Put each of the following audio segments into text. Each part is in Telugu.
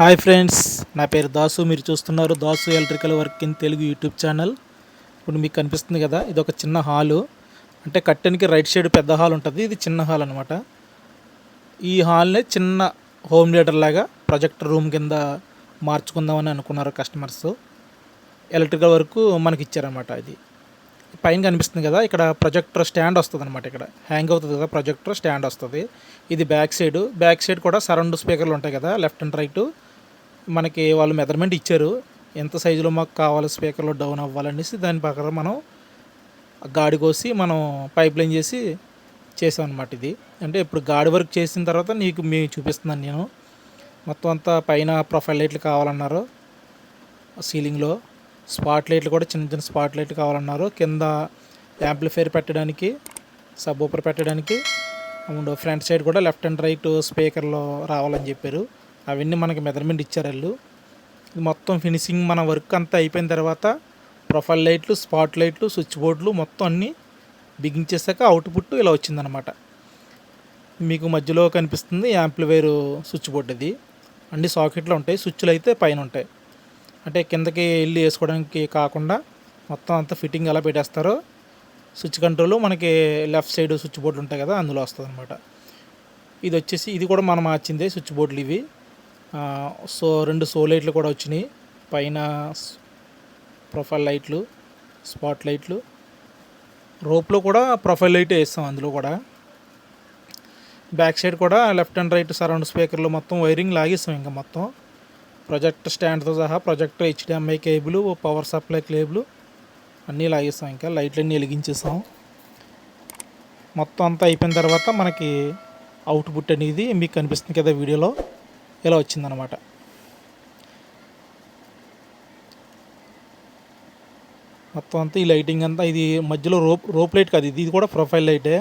హాయ్ ఫ్రెండ్స్ నా పేరు దాసు మీరు చూస్తున్నారు Dasu electrical work in Telugu YouTube channel. ఇప్పుడు మీకు కనిపిస్తుంది కదా ఇది ఒక చిన్న హాలు. అంటే కట్టెనికి రైట్ సైడ్ పెద్ద హాల్ ఉంటుంది ఇది చిన్న హాల్ అనమాట ఈ హాల్నే చిన్న హోమ్ థియేటర్ లాగా ప్రొజెక్టర్ రూమ్ కింద మార్చుకుందామని అనుకున్నారు కస్టమర్స్. ఎలక్ట్రికల్ వర్క్ మనకి ఇచ్చారనమాట ఇది. పైన కనిపిస్తుంది కదా ఇక్కడ ప్రొజెక్టర్ స్టాండ్ వస్తుంది అనమాట ఇక్కడ. హ్యాంగ్ అవుతుంది కదా ప్రొజెక్టర్ స్టాండ్ వస్తుంది. ఇది బ్యాక్ సైడ్. బ్యాక్ సైడ్ కూడా సరౌండ్ స్పీకర్లు ఉంటాయి కదా లెఫ్ట్ అండ్ రైట్. మనకి వాళ్ళు మెజర్మెంట్ ఇచ్చారు. ఎంత సైజులో మాకు కావాలి స్పీకర్లో డౌన్ అవ్వాలనేసి దాని ప్రకారం మనం గాడి కోసి మనం పైప్ లైన్ చేసి చేసాం అనమాట ఇది. అంటే ఇప్పుడు గాడి వర్క్ చేసిన తర్వాత నీకు మీ చూపిస్తున్నాను నేను. మొత్తం అంతా పైన ప్రొఫైల్ లైట్లు కావాలన్నారు. సీలింగ్లో స్పాట్ లైట్లు కూడా చిన్న చిన్న స్పాట్ లైట్లు కావాలన్నారు. కింద యాంప్లిఫైర్ పెట్టడానికి సబ్ ఊపర్ పెట్టడానికి అండ్ ఫ్రంట్ సైడ్ కూడా లెఫ్ట్ అండ్ రైట్ స్పీకర్లో రావాలని చెప్పారు. అవన్నీ మనకి మెజర్మెంట్ ఇచ్చారు వాళ్ళు. ఇది మొత్తం ఫినిషింగ్ మన వర్క్ అంతా అయిపోయిన తర్వాత ప్రొఫైల్ లైట్లు స్పాట్ లైట్లు స్విచ్ బోర్డులు మొత్తం అన్నీ బిగించేసాక అవుట్పుట్ ఇలా వచ్చిందనమాట మీకు మధ్యలో కనిపిస్తుంది యాంప్లివేర్ స్విచ్ బోర్డు ఇది. అన్ని సాకెట్లు ఉంటాయి స్విచ్లు అయితే పైన ఉంటాయి. అంటే కిందకి వెళ్ళి వేసుకోవడానికి కాకుండా మొత్తం అంతా ఫిట్టింగ్ ఎలా పెట్టేస్తారో స్విచ్ కంట్రోల్ మనకి లెఫ్ట్ సైడ్ స్విచ్ బోర్డులు ఉంటాయి కదా అందులో వస్తుంది అనమాట ఇది వచ్చేసి ఇది కూడా మనం మార్చిందే స్విచ్ బోర్డులు ఇవి. సో రెండు సో లైట్లు కూడా వచ్చినాయి. పైన ప్రొఫైల్ లైట్లు స్పాట్ లైట్లు. రోప్లో కూడా ప్రొఫైల్ లైట్ వేస్తాం అందులో కూడా. బ్యాక్ సైడ్ కూడా లెఫ్ట్ అండ్ రైట్ సరౌండ్ స్పీకర్లు మొత్తం వైరింగ్ లాగేస్తాం ఇంకా మొత్తం. ప్రొజెక్ట్ స్టాండ్తో సహా projector HDMI cable power supply cable అన్నీ లాగేస్తాం ఇంకా. లైట్లన్నీ వెలిగించేస్తాం. మొత్తం అంతా అయిపోయిన తర్వాత మనకి అవుట్పుట్ అనేది మీకు కనిపిస్తుంది కదా వీడియోలో. ఇలా వచ్చిందనమాట. మొత్తం అంతా ఈ లైటింగ్ అంతా ఇది మధ్యలో రోప్ రోప్ లైట్ కాదు ఇది ఇది కూడా ప్రొఫైల్ లైటే.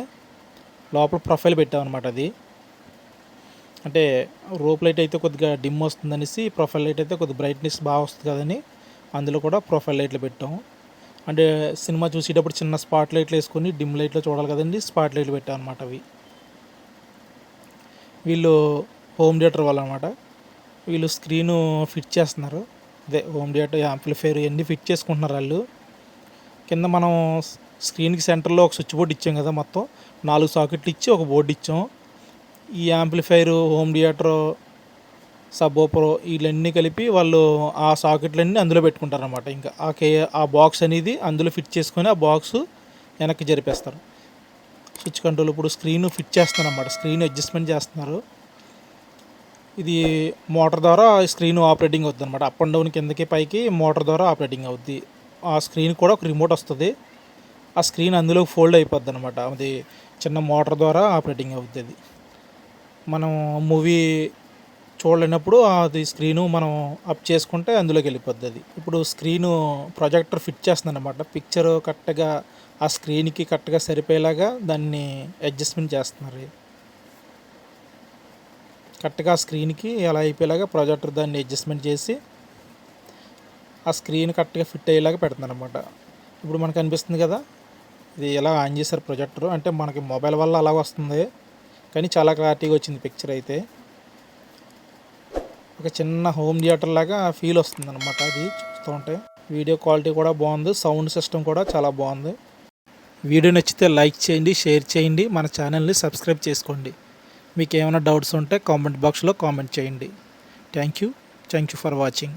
లోపల ప్రొఫైల్ పెట్టామన్నమాట అది. అంటే రోప్ లైట్ అయితే కొద్దిగా డిమ్ వస్తుంది అనేసి ప్రొఫైల్ లైట్ అయితే కొద్దిగా బ్రైట్నెస్ బాగా వస్తుంది కదని అందులో కూడా ప్రొఫైల్ లైట్లు పెట్టాం. అంటే సినిమా చూసేటప్పుడు చిన్న స్పాట్ లైట్లు వేసుకొని డిమ్ లైట్లో చూడాలి కదండి స్పాట్ లైట్లు పెట్టామన్నమాట అవి. వీళ్ళు హోమ్ థియేటర్ వాళ్ళు అనమాట వీళ్ళు స్క్రీను ఫిట్ చేస్తున్నారు. అదే హోమ్ థియేటర్ యాంప్లిఫైర్ ఇవన్నీ ఫిట్ చేసుకుంటున్నారు వాళ్ళు. కింద మనం స్క్రీన్కి సెంటర్లో ఒక స్విచ్ బోర్డు ఇచ్చాం కదా మొత్తం. నాలుగు సాకెట్లు ఇచ్చి ఒక బోర్డు ఇచ్చాం. ఈ యాంప్లిఫైర్ హోమ్ థియేటర్ సబ్ ఓపరో వీళ్ళన్నీ కలిపి వాళ్ళు ఆ సాకెట్లన్నీ అందులో పెట్టుకుంటారనమాట ఇంకా ఆ కే ఆ బాక్స్ అనేది అందులో ఫిట్ చేసుకొని ఆ బాక్స్ వెనక్కి జరిపేస్తారు. స్విచ్ కంట్రోల్ ఇప్పుడు స్క్రీన్ ఫిట్ చేస్తున్నారు అన్నమాట. స్క్రీన్ అడ్జస్ట్మెంట్ చేస్తున్నారు. ఇది మోటార్ ద్వారా స్క్రీన్ ఆపరేటింగ్ అవుతుంది అనమాట అప్ అండ్ డౌన్ కిందకి పైకి మోటార్ ద్వారా ఆపరేటింగ్ అవుద్ది. ఆ స్క్రీన్ కూడా ఒక రిమోట్ వస్తుంది. ఆ స్క్రీన్ అందులో ఫోల్డ్ అయిపోద్ది అనమాట అది చిన్న మోటార్ ద్వారా ఆపరేటింగ్ అవుద్ది అది. మనం మూవీ చూడలేనప్పుడు అది స్క్రీను మనం అప్ చేసుకుంటే అందులోకి వెళ్ళిపోద్ది అది. ఇప్పుడు స్క్రీను ప్రొజెక్టర్ ఫిట్ చేస్తుంది అనమాట పిక్చర్ కరెక్ట్గా ఆ స్క్రీన్కి కరెక్ట్గా సరిపోయేలాగా దాన్ని అడ్జస్ట్మెంట్ చేస్తున్నారు. కరెక్ట్గా స్క్రీన్కి అలా అయిపోయేలాగా ప్రొజెక్టర్ దాన్ని అడ్జస్ట్మెంట్ చేసి ఆ స్క్రీన్ కరెక్ట్గా ఫిట్ అయ్యేలాగా పెడుతుంది అనమాట ఇప్పుడు మనకు అనిపిస్తుంది కదా ఇది ఎలా ఆన్ చేశారు ప్రొజెక్టర్? అంటే మనకి మొబైల్ వల్ల అలా వస్తుంది కానీ చాలా క్లారిటీగా వచ్చింది పిక్చర్ అయితే. ఒక చిన్న హోమ్ థియేటర్ లాగా ఫీల్ వస్తుంది అనమాట అది చూస్తూ ఉంటే. వీడియో క్వాలిటీ కూడా బాగుంది సౌండ్ సిస్టమ్ కూడా చాలా బాగుంది. వీడియో నచ్చితే లైక్ చేయండి షేర్ చేయండి మన ఛానల్ని సబ్స్క్రైబ్ చేసుకోండి. మీకు ఏమైనా డౌట్స్ ఉంటే కామెంట్ బాక్స్లో కామెంట్ చేయండి. Thank you. Thank you for watching.